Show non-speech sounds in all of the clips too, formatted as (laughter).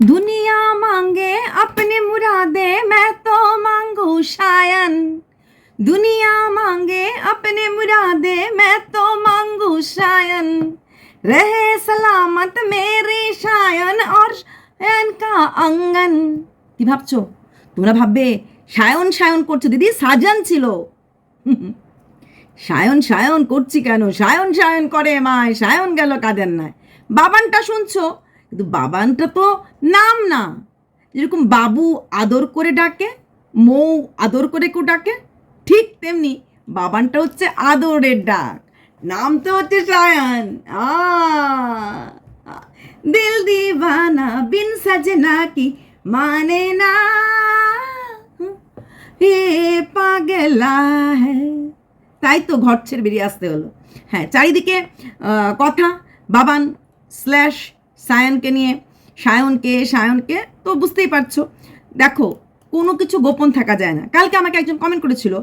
दुनिया मांगे अपने मुरादे मैं तो मांगू शायन दुनिया मांगे अपने मुरादे मैं तो मांगू शायन रहे सलामत मेरे शायन और शायन का আঙ্গন কি ভাবছো তোমরা ভাববে সায়ন সায়ন করছো দিদি সাজান ছিল সায়ন সায়ন করছি কেন সায়ন সায়ন করে মায় সায়ন গেল কাদের নাই বাবানটা শুনছো কিন্তু বাবানটা তো নাম না। যেরকম বাবু আদর করে ডাকে, মৌ আদর করে কেউ ডাকে, ঠিক তেমনি বাবানটা হচ্ছে আদরের ডাক। নাম তো হচ্ছে সায়ন। আ দিল দিওয়ানা বিন সাজনা কি মানে না। এ পাগলা তাই তো ঘর ছেড়ে বেরিয়ে আসতে হলো। হ্যাঁ চারিদিকে কথা, বাবান, স্ল্যাশ সায়নকে নিয়ে, সায়নকে সায়নকে, তো বুঝতেই পারছ। দেখো, কোনো কিছু গোপন থাকা যায় না। কালকে আমাকে একজন কমেন্ট করেছিল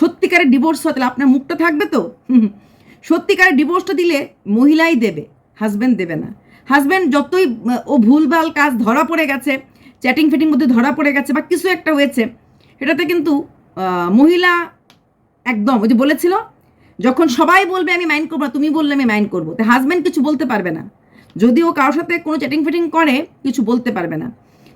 সত্যিকারের ডিভোর্স হয় তাহলে আপনার মুখটা থাকবে তো। সত্যিকারের ডিভোর্সটা দিলে মহিলাই দেবে হাজব্যান্ড দেবে না। হাজব্যান্ড যতই, ও ভুলভাল কাজ ধরা পড়ে গেছে চ্যাটিং ফিটিং মধ্যে ধরা পড়ে গেছে বা কিছু একটা হয়েছে এটাতে কিন্তু মহিলা একদম, ওই যে বলেছিল, যখন সবাই বলবে আমি মাইন্ড করব না, তুমি বললে আমি মাইন্ড করব। তো হাজব্যান্ড কিছু বলতে পারবে না। যদি ও কারোর সাথে কোনো চ্যাটিং ফিটিং করে, কিছু বলতে পারবে না।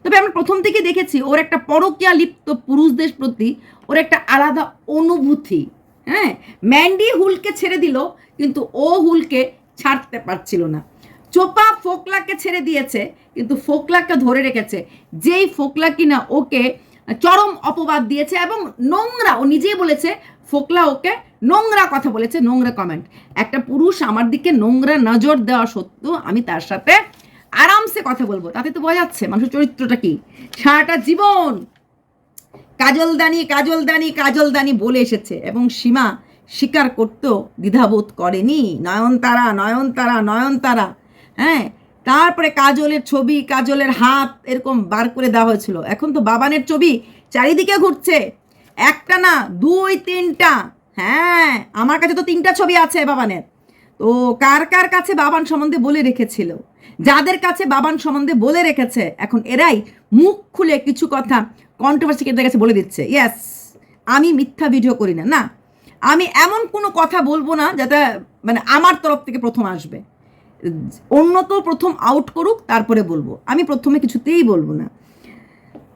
তবে আমরা প্রথম থেকে দেখেছি, ওর একটা পরকীয়া লিপ্ত পুরুষদের প্রতি ওর একটা আলাদা অনুভূতি। হ্যাঁ ম্যান্ডি হুলকে ছেড়ে দিল, কিন্তু ও হুলকে ছাড়তে পারছিল না। চোপা ফোকলাকে ছেড়ে দিয়েছে, কিন্তু ফোকলাকে ধরে রেখেছে। যেই ফোকলা কিনা ওকে চরম অপবাদ দিয়েছে এবং নোংরা, ও নিজেই বলেছে ফোকলা ওকে নোংরা কথা বলেছে, নোংরা কমেন্ট একটা পুরুষ আমার দিকে নোংরা নজর দেওয়া সত্ত্বেও আমি তার সাথে আরামসে কথা বলব। তাতে তো বোঝা যাচ্ছে মানুষের চরিত্রটা কি। সারাটা জীবন কাজলদানি কাজলদানি কাজলদানি বলে এসেছে এবং সীমা স্বীকার করতেও দ্বিধাবোধ করেনি। নয়নতারা নয়নতারা নয়নতারা হ্যাঁ? তারপরে কাজলের ছবি, কাজলের হাত এরকম বার করে দেওয়া হয়েছিল। এখন তো বাবানের ছবি চারিদিকে ঘুরছে। একটা না, দুই, তিনটা হ্যাঁ আমার কাছে তো তিনটা ছবি আছে বাবানের। তো কার কার কাছে বাবান সম্বন্ধে বলে রেখেছিল? যাদের কাছে বাবান সম্বন্ধে বলে রেখেছে, এখন এরাই মুখ খুলে কিছু কথা কন্ট্রোভার্সি কেটে কাছে বলে দিচ্ছে। ইয়েস আমি মিথ্যা ভিডিও করি না না। আমি এমন কোনো কথা বলব না যাতে মানে আমার তরফ থেকে প্রথম আসবে। অন্য তো প্রথম আউট করুক, তারপরে বলব। আমি প্রথমে কিছুতেই বলব না।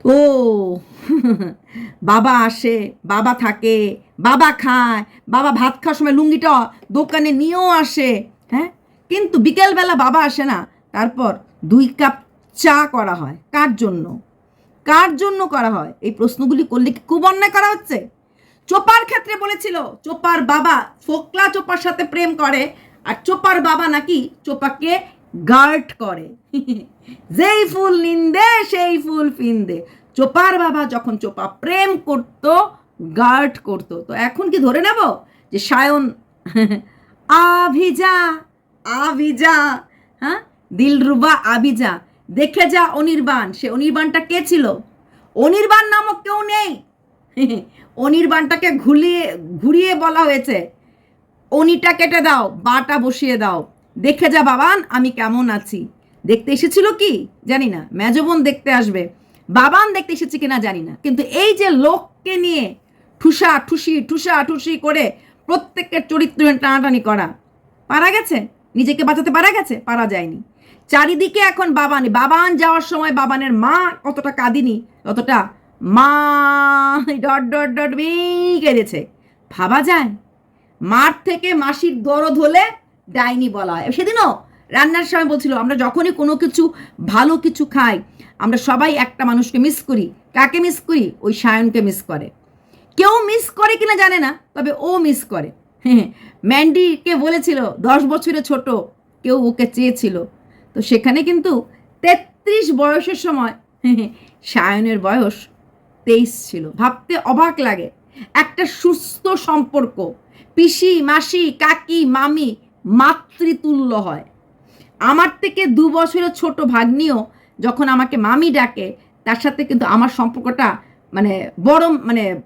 তো বাবা আসে, বাবা থাকে, বাবা খায়, বাবা ভাত খাওয়ার সময় লুঙ্গিটা দোকানে নিয়েও আসে হ্যাঁ? কিন্তু বিকেলবেলা বাবা আসে না, তারপর দুই কাপ চা করা হয়। কার জন্য? কার জন্য করা হয়? এই প্রশ্নগুলি করলে কি খুব অন্যায় করা হচ্ছে? চোপার ক্ষেত্রে বলেছিল, চোপার বাবা ফোকলা চোপার সাথে প্রেম করে, আর চোপার বাবা নাকি চোপাকে গার্ড করে। (laughs) যেই ফুল নিন্দে, সেই ফুল ফিন্দে চোপার বাবা যখন চোপা প্রেম করত গার্ড করত, তো এখন কি ধরে নেব? যে সায়ন, আভিজা আভিজা হ্যাঁ? দিলরুবা আভিজা দেখে যা অনির্বাণ, সে অনির্বাণটা কে ছিল? অনির্বাণ নামক কেউ নেই। অনির্বাণটাকে ঘুরিয়ে ঘুরিয়ে বলা হয়েছে। অনিটা কেটে দাও, বাটা বসিয়ে দাও। দেখে যা বাবান, আমি কেমন আছি। দেখতে এসেছিল কি? জানি না। মেজবোন দেখতে আসবে। বাবান দেখতে এসেছে কিনা জানি না। কিন্তু এই যে লোককে নিয়ে ঠুসা ঠুসি ঠুসা ঠুসি করে প্রত্যেকের চরিত্র টানাটানি করা, পারা গেছে? নিজেকে বাঁচাতে পারা গেছে? পারা যায়নি। চারিদিকে এখন বাবানি বাবান যাওয়ার সময় বাবানের মা কতটা কাঁদিনি ততটা মা ডট ডট ডট বি কেঁদেছে। ভাবা যায়? মার থেকে মাসির দরদ হলে ডাইনি বলা হয়। সেদিনও রান্নার সময় বলছিল, আমরা যখনই কোনো কিছু, ভালো কিছু খাই, আমরা সবাই একটা মানুষকে মিস করি। কাকে মিস করি? ওই সায়নকে মিস করে। কেউ মিস করে কিনা জানে না, তবে ও মিস করে। (laughs) ম্যান্ডিকে বলেছিল, দশ বছরের ছোট। কেউ ওকে চেয়েছিল। তো সেখানে কিন্তু তেত্রিশ বয়সের সময় (laughs) সায়নের বয়স তেইশ ছিল। ভাবতে অবাক লাগে। একটা সুস্থ সম্পর্ক। পিসি, মাসি, কাকি, মামি মাতৃতুল্য হয়। আমার থেকে দু বছরের ছোট ভাগ্নিও যখন আমাকে মামি ডাকে, তার সাথে কিন্তু আমার সম্পর্কটা মানে বড় মানে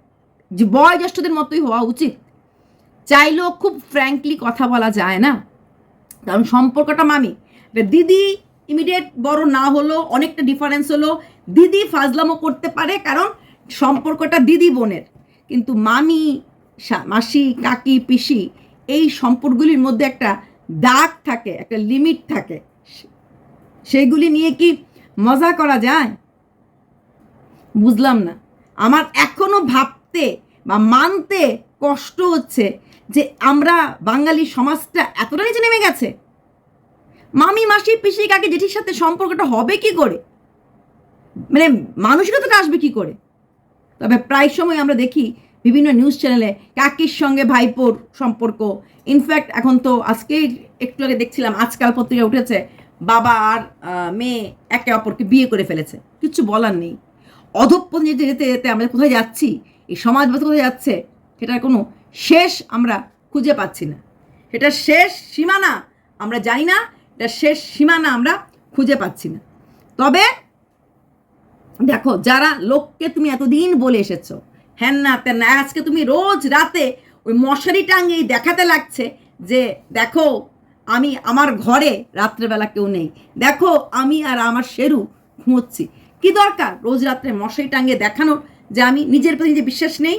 যে বয়োজ্যেষ্ঠদের মতোই হওয়া উচিত। চাইলেও খুব ফ্র্যাঙ্কলি কথা বলা যায় না। কারণ সম্পর্কটা মামি। দিদি ইমিডিয়েট বড় না হলো, অনেকটা ডিফারেন্স হলো। দিদি ফাজলামো করতে পারে, কারণ সম্পর্কটা দিদি বোনের। কিন্তু মামি মাসি, কাকি, পিসি, এই সম্পর্কগুলির মধ্যে একটা দাগ থাকে, একটা লিমিট থাকে। সেইগুলি নিয়ে কি মজা করা যায়? বুঝলাম না। আমার এখনও ভাবতে বা মানতে কষ্ট হচ্ছে যে আমরা বাঙালি সমাজটা এতটা নিচে নেমে গেছে। মামি, মাসি, পিসি, কাকে, জেঠির সাথে সম্পর্কটা হবে কি করে? মানে মানসিকতাটা আসবে কি করে? তবে প্রায় সময় আমরা দেখি বিভিন্ন নিউজ চ্যানেলে কাকির সঙ্গে ভাইপোর সম্পর্ক। ইনফ্যাক্ট এখন তো আজকেই একটু আগে দেখছিলাম, আজকাল পত্রিকা উঠেছে, বাবা আর মেয়ে একে অপরকে বিয়ে করে ফেলেছে। কিছু বলার নেই। অধঃপতন যেতে যেতে যেতে আমরা কোথায় যাচ্ছি, এই সমাজ কোথায় যাচ্ছে, সেটার কোনো শেষ আমরা খুঁজে পাচ্ছি না। এটা শেষ সীমানা আমরা জানি না এটা শেষ সীমানা আমরা খুঁজে পাচ্ছি না। তবে দেখো, যারা লোককে তুমি এতদিন বলে এসেছ হ্যান না তেন না। আজকে তুমি রোজ রাতে ওই মশারি টাঙিয়ে দেখাতে লাগছে যে, দেখো, আমি আমার ঘরে রাত্রেবেলা কেউ নেই। দেখো, আমি আর আমার শেরু ঘুমোচ্ছি। কি দরকার রোজ রাত্রে মশারি টাঙিয়ে দেখানোর যে আমি নিজের প্রতি যে বিশ্বাস নেই?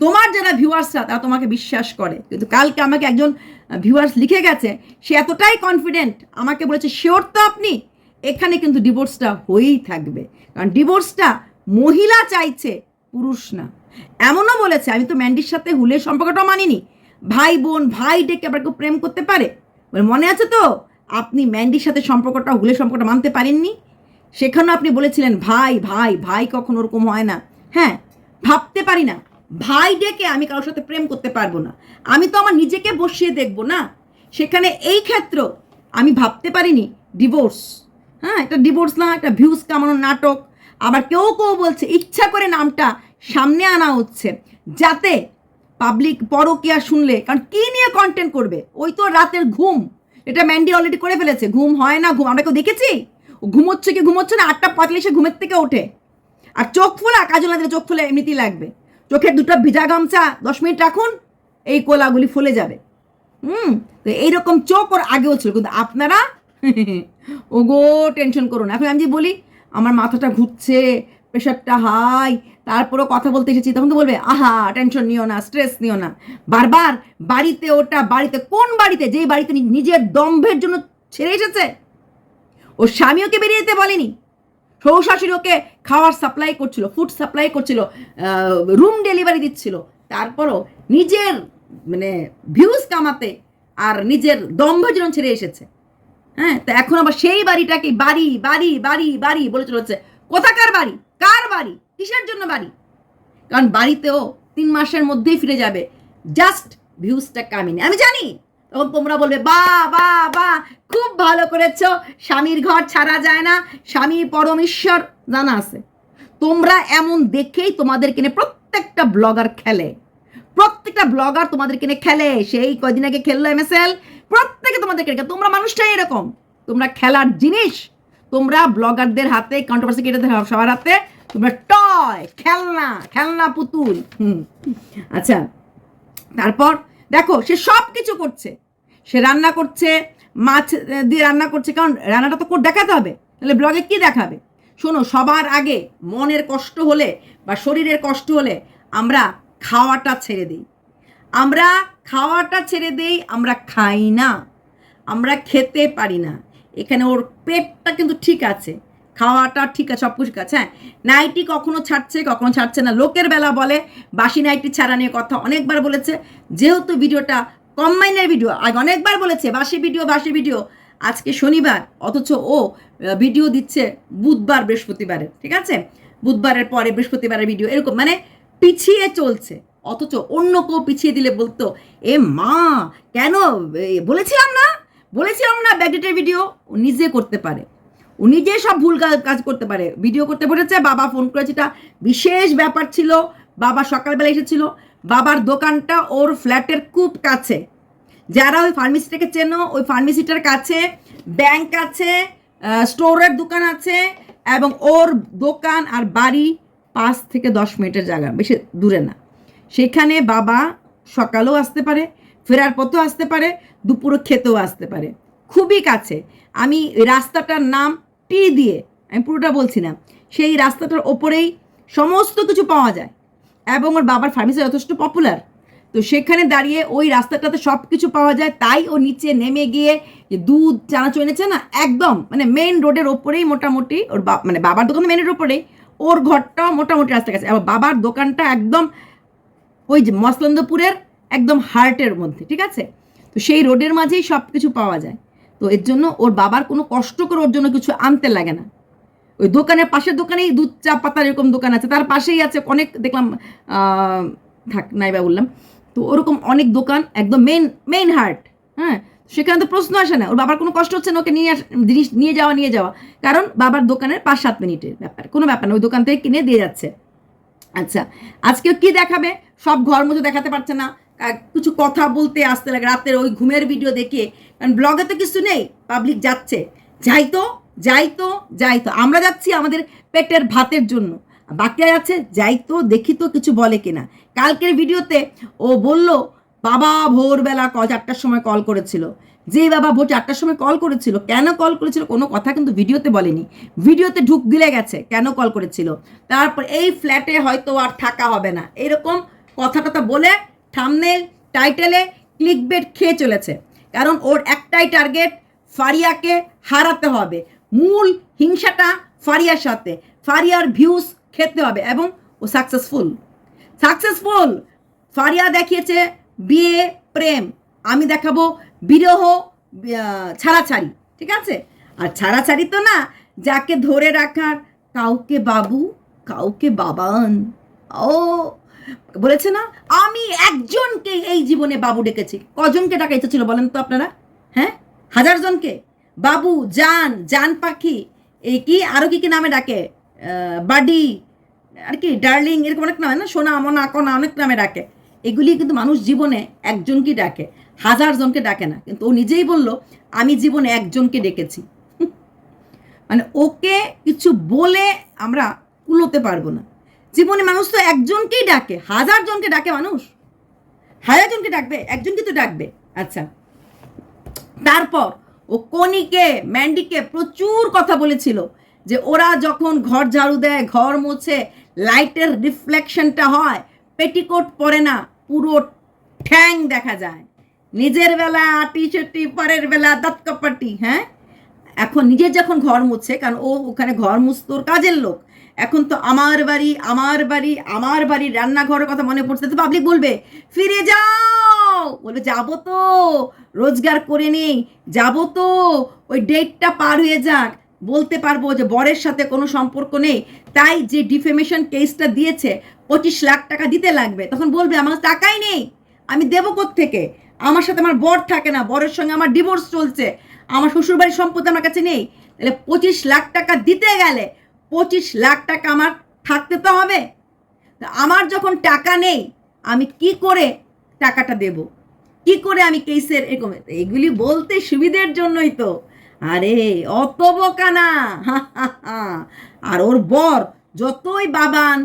তোমার যারা ভিউয়ার্সরা, তারা তোমাকে বিশ্বাস করে। কিন্তু কালকে আমাকে একজন ভিউয়ার্স লিখে গেছে, সে এতটাই কনফিডেন্ট আমাকে বলেছে শিওর তো আপনি? এখানে কিন্তু ডিভোর্সটা হয়েই থাকবে। কারণ ডিভোর্সটা মহিলা চাইছে, পুরুষ না। এমনও বলেছে আমি তো ম্যান্ডির সাথে হুলের সম্পর্কটাও মানিনি। ভাই বোন ভাই ডেকে আবার কেউ প্রেম করতে পারে? বলে, মনে আছে তো? আপনি ম্যান্ডির সাথে সম্পর্কটা হুলের সম্পর্কটা মানতে পারেননি? সেখানেও আপনি বলেছিলেন ভাই ভাই ভাই কখনো ওরকম হয় না। হ্যাঁ ভাবতে পারি না। ভাই ডেকে আমি কারোর সাথে প্রেম করতে পারব না। আমি তো আমার নিজেকে বসিয়ে দেখব না। সেখানে এই ক্ষেত্র আমি ভাবতে পারিনি ডিভোর্স। হ্যাঁ একটা ডিভোর্স না একটা ভিউজ কামানোর নাটক। আবার কেউ কেউ বলছে ইচ্ছা করে নামটা সামনে আনা হচ্ছে, যাতে পাবলিক পরকিয়া শুনলে, কারণ কী নিয়ে কন্টেন্ট করবে? ওই তো রাতের ঘুম। এটা ম্যান্ডি অলরেডি করে ফেলেছে। ঘুম হয় না, ঘুম আমরা কেউ দেখেছি? ও ঘুমোচ্ছে কি ঘুমোচ্ছে না? আটটা পঁয়তাল্লিশে ঘুমের থেকে ওঠে। আর চোখ ফোলা, কাজল না দিলে চোখ ফুলে এমনিতেই লাগবে। চোখের দুটো ভিজা গামছা, দশ মিনিট রাখুন, এই কোলাগুলি ফুলে যাবে। হুম, তো এইরকম চোখ ওর আগেও ছিল। কিন্তু আপনারা, ওগো টেনশন করুন এখন আমি যে বলি, আমার মাথাটা ঘুরছে প্রেশারটা হাই তারপরেও কথা বলতে এসেছি, তখন তো বলবে, আহা টেনশন নিও না স্ট্রেস নিও না। বারবার বাড়িতে ওটা, বাড়িতে, কোন বাড়িতে, যেই বাড়িতে নিজের দম্ভের জন্য ছেড়ে এসেছে, ও স্বামী ওকে বেরিয়ে যেতে বলেনি। শ্বশুর ওকে খাওয়ার সাপ্লাই করছিল ফুড সাপ্লাই করছিল রুম ডেলিভারি দিচ্ছিল। তারপরও নিজের মানে ভিউজ কামাতে আর নিজের দম্ভের জন্য ছেড়ে এসেছে। হ্যাঁ তো এখন আবার সেই বাড়িটাকে বাড়ি বাড়ি বাড়ি বাড়ি বলে চলেছে। কোথাকার বাড়ি? কার বাড়ি? কিসের জন্য বাড়ি? কারণ বাড়িতেও তিন মাসের মধ্যেই ফিরে যাবে। জাস্ট ভিউজটা কামিনি। আমি জানি, তখন তোমরা বলবে, বা বা বা, খুব ভালো করেছ। স্বামীর ঘর ছাড়া যায় না। স্বামী পরমেশ্বর। জানা আছে। তোমরা এমন দেখেই তোমাদের কিনে প্রত্যেকটা ব্লগার খেলে। প্রত্যেকটা ব্লগার তোমাদের কিনে খেলে। সেই কয়দিন আগে খেললো এমএসএল প্রত্যেকে তোমাদের কিনে। তোমরা মানুষটাই এরকম। তোমরা খেলার জিনিস। তোমরা ব্লগারদের হাতে কন্ট্রোভার্সি কেটে সবার হাতে তোমরা টয়, খেলনা খেলনা পুতুল, হুম। আচ্ছা তারপর দেখো, সে সব কিছু করছে। সে রান্না করছে, মাছ দিয়ে রান্না করছে, কারণ রান্নাটা তো দেখাতে হবে। তাহলে ব্লগে কি দেখাবে? শোনো, সবার আগে মনের কষ্ট হলে বা শরীরের কষ্ট হলে আমরা খাওয়াটা ছেড়ে দিই। আমরা খাওয়াটা ছেড়ে দেই, আমরা খাই না। আমরা খেতে পারি না। এখানে ওর পেটটা কিন্তু ঠিক আছে। খাওয়াটা ঠিক আছে সব কিছু ঠিক আছে হ্যাঁ? নাইটি কখনো ছাড়ছে কখনো ছাড়ছে না। লোকের বেলা বলে, বাসি নাইটি ছাড়া নিয়ে কথা অনেকবার বলেছে। যেহেতু ভিডিওটা কম্বাইনের ভিডিও আগে অনেকবার বলেছে, বাসি ভিডিও বাসি ভিডিও আজকে শনিবার, অথচ ও ভিডিও দিচ্ছে বুধবার, বৃহস্পতিবারে, ঠিক আছে? বুধবারের পরে বৃহস্পতিবারের ভিডিও এরকম মানে পিছিয়ে চলছে। অথচ অন্য কেউ পিছিয়ে দিলে বলতো, এ মা, কেন বলেছিলাম না? বলেছিলাম না ব্যাকডেটের ভিডিও নিজে করতে পারে। ও নিজে সব ভুল কাজ- করতে পারে। ভিডিও করতে বলেছে বাবা ফোন করেছে, এটা বিশেষ ব্যাপার ছিল। বাবা সকালবেলা এসেছিল, বাবার দোকানটা ওর ফ্ল্যাটের খুব কাছে। যারা ওই ফার্মেসিটাকে চেনো, ওই ফার্মেসিটার কাছে ব্যাংক আছে স্টোরের দোকান আছে, এবং ওর দোকান আর বাড়ি পাঁচ থেকে দশ মিনিটের জায়গা, বেশি দূরে না। সেখানে বাবা সকালেও আসতে পারে, ফেরার পথেও আসতে পারে, দুপুরও খেতেও আসতে পারে। খুবই কাছে। আমি রাস্তাটার নাম টি দিয়ে, আমি পুরোটা বলছি না, সেই রাস্তাটার ওপরেই সমস্ত কিছু পাওয়া যায়। এবং ওর বাবার ফার্মেসি যথেষ্ট পপুলার। তো সেখানে দাঁড়িয়ে ওই রাস্তাটাতে সব কিছু পাওয়া যায়, তাই ও নিচে নেমে গিয়ে যে দুধ, চানাচুর এনেছে না, একদম মানে মেন রোডের ওপরেই মোটামুটি ওর বা মানে বাবার দোকান মেন রোডের ওপরেই ওর ঘরটাও মোটামুটি রাস্তার কাছে। আবার বাবার দোকানটা একদম ওই যে মসলন্দপুরের একদম হার্টের মধ্যে, ঠিক আছে? তো সেই রোডের মাঝেই সব কিছু পাওয়া যায়। তো এর জন্য ওর বাবার কোনো কষ্ট করে ওর জন্য কিছু আনতে লাগে না। ওই দোকানের পাশের দোকানেই দুধ, চা পাতার এরকম দোকান আছে, তার পাশেই আছে অনেক, দেখলাম থাক, নাইবা বললাম। তো ওরকম অনেক দোকান, একদম মেন মেইন হার্ট হ্যাঁ? সেখানে তো প্রশ্ন আসে না, ওর বাবার কোনো কষ্ট হচ্ছে না ওকে নিয়ে জিনিস নিয়ে যাওয়া নিয়ে যাওয়া। কারণ বাবার দোকানের পাঁচ, সাত মিনিটের ব্যাপার, কোনো ব্যাপার না, ওই দোকান থেকে কিনে দিয়ে যাচ্ছে। আচ্ছা আজকে কি দেখাবে? সব ঘর মতো দেখাতে পারছে না। কিছু কথা বলতে আসতে লাগে। রাতের ওই ঘুমের ভিডিও দেখে, কারণ ব্লগে তো কিছু নেই পাবলিক যাচ্ছে। যাই তো যাই তো যাই তো। আমরা যাচ্ছি আমাদের পেটের ভাতের জন্য। বাকিরা যাচ্ছে, যাই তো, দেখি তো কিছু বলে কিনা। কালকের ভিডিওতে ও বলল, বাবা ভোরবেলা ক চারটার সময় কল করেছিল। যে বাবা ভোর চারটার সময় কল করেছিল, কেন কল করেছিল কোনো কথা কিন্তু ভিডিওতে বলেনি। ভিডিওতে ঢুক দিলে গেছে, কেন কল করেছিল? তারপর এই ফ্ল্যাটে হয়তো আর থাকা হবে না। এরকম কথা টথা বলে থামনেল টাইটেলে ক্লিক বেট খেয়ে চলেছে। কারণ ওর একটাই টার্গেট, ফারিয়াকে হারাতে হবে। মূল হিংসাটা ফারিয়ার সাথে। ফারিয়ার ভিউজ খেতে হবে এবং ও সাকসেসফুল সাকসেসফুল ফারিয়া দেখিয়েছে বিয়ে, প্রেম। আমি দেখাবো বিরহ ছাড়াছাড়ি, ঠিক আছে? আর ছাড়াছাড়ি তো না, যাকে ধরে রাখার কাউকে বাবু, কাউকে বাবান। ও বলেছে না? আমি একজনকে এই জীবনে বাবু ডেকেছি। কজনকে ডাকা ইচ্ছা ছিল বলেন তো আপনারা? হ্যাঁ? হাজার জনকে? বাবু, জান জান পাখি, এই কি আরও কি কি নামে ডাকে? বাডি, আর কি, ডার্লিং, এরকম অনেক নামে, না? সোনা, মনা, কনা, অনেক নামে ডাকে। এগুলি কিন্তু মানুষ জীবনে একজনকে ডাকে, হাজার জনকে ডাকে না। কিন্তু ও নিজেই বলল, আমি জীবনে একজনকে ডেকেছি। মানে ওকে কিছু বলে আমরা কুলোতে পারব না। জীবনে মানুষ তো একজনকেই ডাকে হাজার জনকে ডাকে মানুষ। হাজার জনকে ডাকবে, একজনকে তো ডাকবে। আচ্ছা তারপর ও কনিকে ম্যান্ডিকে প্রচুর কথা বলেছিল যে ওরা যখন ঘর ঝাড়ু দেয়, ঘর মুছে, লাইটের রিফ্লেকশনটা হয়, পেটিকোট পরে না, পুরো ঠ্যাং দেখা যায়। নিজের বেলা আটি চটি পরের বেলা দাঁত কাপাটি হ্যাঁ? এখন নিজে যখন ঘর মুছছে কারণ ও ওখানে ঘর মুছতোর কাজের লোক। এখন তো আমার বাড়ি আমার বাড়ি, আমার বাড়ির রান্নাঘরের কথা মনে পড়ছে তো পাবলিক বলবে, ফিরে যাও! বলবে, যাব তো, রোজগার করে নেই, যাব তো, ওই ডেটটা পার হয়ে যাক। বলতে পারব যে বরের সাথে কোনো সম্পর্ক নেই, তাই যে ডিফেমেশন কেসটা দিয়েছে, পঁচিশ লাখ টাকা দিতে লাগবে, তখন বলবে, আমার টাকাই নেই, আমি দেবো থেকে আমার সাথে আমার বর থাকে না, বরের সঙ্গে আমার ডিভোর্স চলছে, আমার শ্বশুরবাড়ির সম্পত্তি আমার কাছে নেই। তাহলে পঁচিশ লাখ টাকা দিতে গেলে পঁচিশ লাখ টাকা আমার থাকতে তো হবে। আমার যখন টাকা নেই, আমি কি করে টাকাটা দেব? কি করে আমি কেসের এরকম এগুলি বলতে সুবিধের জন্যই তো। আরে, অত বোকা না। আর ওর বর যতই বাবান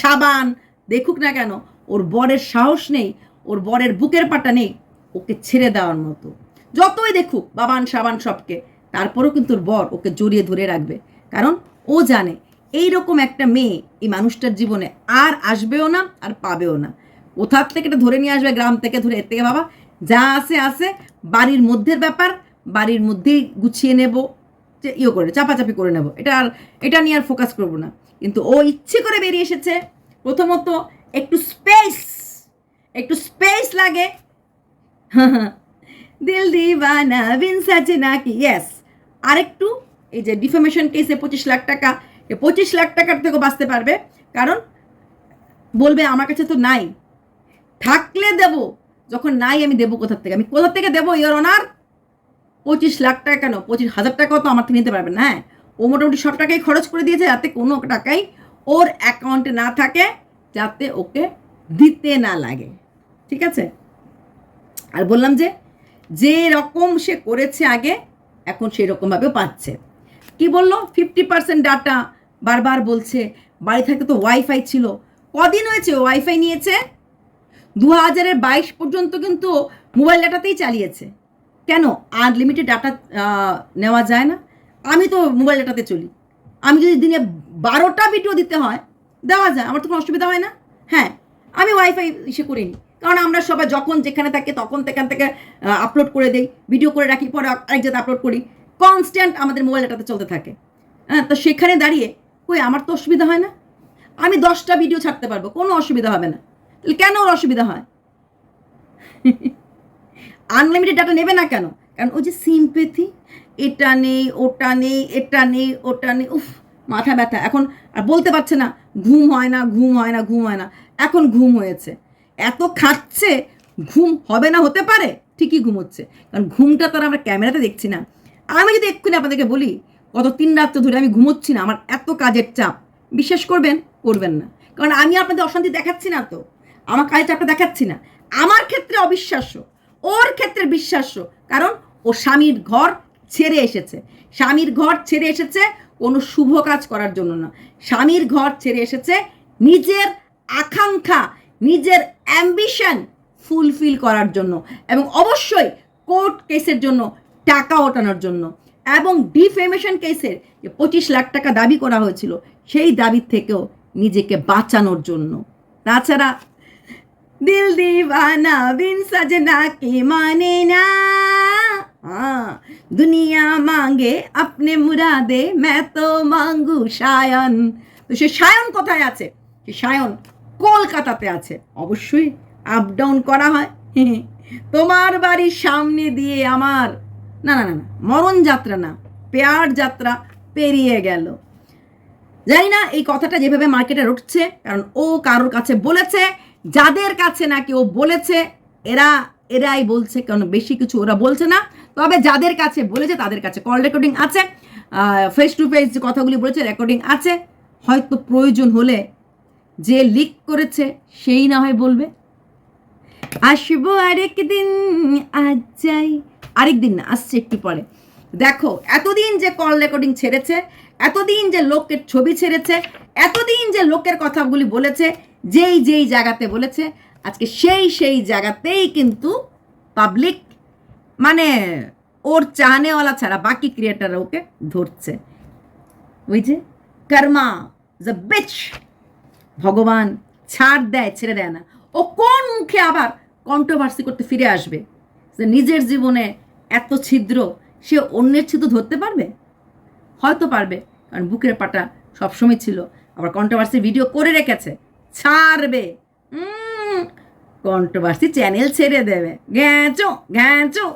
সাবান, দেখুক না কেন, ওর বরের সাহস নেই, ওর বরের বুকের পাটা নেই, ওকে ছেড়ে দেওয়ার মতো। যতই দেখুক, বাবান, সাবান সবকে, তারপরেও কিন্তু ওর বর ওকে জড়িয়ে ধরে রাখবে। কারণ ও জানে এই রকম একটা মেয়ে এই মানুষটার জীবনে আর আসবেও না, আর পাবেও না। কোথার থেকে এটা ধরে নিয়ে আসবে, গ্রাম থেকে ধরে, এর থেকে বাবা? যা আছে আছে। বাড়ির মধ্যের ব্যাপার, বাড়ির মধ্যেই গুছিয়ে নেব, যে ইয়ে করে, চাপাচাপি করে নেব। এটা আর, এটা নিয়ে আর ফোকাস করব না। কিন্তু ও ইচ্ছে করে বেরিয়ে এসেছে। প্রথমত একটু স্পেস একটু স্পেস লাগে। (laughs) দিল দিবানা, বিন সাজে নাকি ইয়েস আরেকটু এই যে ডিফামেশন কেসে পঁচিশ লাখ টাকা পঁচিশ লাখ টাকার থেকেও বাঁচতে পারবে। কারণ বলবে, আমার কাছে তো নাই। থাকলে দেব, যখন নাই আমি দেবো কোথার থেকে? আমি কোথার থেকে দেবো ইয়োর অনার পঁচিশ লাখ টাকা কেন? পঁচিশ হাজার টাকাও তো আমার থেকে নিতে পারবেন না হ্যাঁ? ও মোটামুটি সব টাকাই খরচ করে দিয়েছে, যাতে কোনো টাকাই ওর অ্যাকাউন্টে না থাকে, যাতে ওকে দিতে না লাগে। ঠিক আছে? আর বললাম যে যে রকম সে করেছে আগে, এখন সেই রকমভাবেও পাচ্ছে। কি বলল? ফিফটি পার্সেন্ট ডাটা বারবার বলছে। বাড়ি থাকে তো ওয়াইফাই ছিল। কদিন হয়েছে ওয়াইফাই নিয়েছে? দু হাজারের বাইশ পর্যন্ত কিন্তু মোবাইল ডাটাতেই চালিয়েছে। কেন? আনলিমিটেড ডাটা নেওয়া যায় না। আমি তো মোবাইল ডাটাতে চলি। আমি যদি দিনে বারোটা ভিডিও দিতে হয়, দেওয়া যায়। আমার তো কোনো অসুবিধা হয় না। হ্যাঁ আমি ওয়াইফাই ইসে করিনি। কারণ আমরা সবাই যখন যেখানে থাকি, তখন সেখান থেকে আপলোড করে দেই। ভিডিও করে রাখি, পরে আরেক জায়গায় আপলোড করি। কনস্ট্যান্ট আমাদের মোবাইল ডাটাতে চলতে থাকে। হ্যাঁ তো সেখানে দাঁড়িয়ে, কই, আমার তো অসুবিধা হয় না? আমি দশটা ভিডিও ছাড়তে পারব, কোনো অসুবিধা হবে না। তাহলে কেন ওর অসুবিধা হয়? (laughs) আনলিমিটেড ডাটা নেবে না কেন? কারণ ওই যে সিম্পেথি এটা নেই, ওটা নেই, এটা নেই, ওটা নেই, উফ, মাথা ব্যথা। এখন আর বলতে পারছে না, ঘুম হয় না, ঘুম হয় না, ঘুম হয় না। এখন ঘুম হয়েছে। এত খাচ্ছে, ঘুম হবে না, হতে পারে, ঠিকই ঘুম হচ্ছে কারণ ঘুমটা তো আমরা ক্যামেরাতে দেখছি না। আমি যদি এক্ষুনি আপনাদেরকে বলি, গত তিন রাত্র ধরে আমি ঘুমোচ্ছি না, আমার এত কাজের চাপ। বিশ্বাস করবেন করবেন না। কারণ আমি আপনাদের অশান্তি দেখাচ্ছি না তো। আমার কাজের চাপটা দেখাচ্ছি না। আমার ক্ষেত্রে অবিশ্বাস্য, ওর ক্ষেত্রে বিশ্বাস্য। কারণ ও স্বামীর ঘর ছেড়ে এসেছে। স্বামীর ঘর ছেড়ে এসেছে কোনো শুভ কাজ করার জন্য না। স্বামীর ঘর ছেড়ে এসেছে নিজের আকাঙ্ক্ষা, নিজের অ্যাম্বিশন ফুলফিল করার জন্য। এবং অবশ্যই কোর্ট কেসের জন্য টাকা ওঠানোর জন্য। এবং ডিফেমেশন কেসের যে পঁচিশ লাখ টাকা দাবি করা হয়েছিল, সেই দাবির থেকেও নিজেকে বাঁচানোর জন্য। তাছাড়া, দিল দিবানা বিন সাজনা কে মানে না? দুনিয়া মাঙ্গে আপনি মুরাদে, ম্যাঁ তো মাঙ্গু সায়ন। তো সে সায়ন কোথায় আছে? সে সায়ন কলকাতাতে আছে। অবশ্যই আপ ডাউন করা হয়। (laughs) তোমার বাড়ির সামনে দিয়ে আমার না না না না, মরণ যাত্রা না, পেয়ার যাত্রা পেরিয়ে গেল। জানি না এই কথাটা যেভাবে মার্কেটে উঠছে কারণ ও কারোর কাছে বলেছে, যাদের কাছে নাকি ও বলেছে, এরা, এরাই বলছে কারণ বেশি কিছু ওরা বলছে না। তবে যাদের কাছে বলেছে, তাদের কাছে কল রেকর্ডিং আছে ফেস টু ফেস যে কথাগুলি বলেছে রেকর্ডিং আছে। হয়তো প্রয়োজন হলে যে লিক করেছে, সেই না হয় বলবে। আসব আরেক দিন আজ যাই। আরেক দিন না, আসছে একটু পরে। দেখো, এতদিন যে কল রেকর্ডিং ছেড়েছে, এতদিন যে লোকের ছবি ছেড়েছে, এতদিন যে লোকের কথাগুলি বলেছে, যেই যেই জায়গাতে বলেছে, আজকে সেই সেই জায়গাতেই কিন্তু পাবলিক মানে ওর চাহনেওয়ালা ছাড়া বাকি ক্রিয়েটাররা ওকে ধরছে। বুঝছে কর্মা দ্য বেচ ভগবান, ছাড় দেয়, ছেড়ে দেয় না। ও কোন মুখে আবার কন্ট্রোভার্সি করতে ফিরে আসবে? যে নিজের জীবনে এত ছিদ্র, সে অন্যের ছিদ্র ধরতে পারবে? হয়তো পারবে, কারণ বুকের পাটা সবসময় ছিল। আবার কন্ট্রোভার্সি ভিডিও করে রেখেছে। ছাড়বে। কন্ট্রোভার্সি চ্যানেল ছেড়ে দেবে। ঘ্যাঁচো ঘ্যাঁচো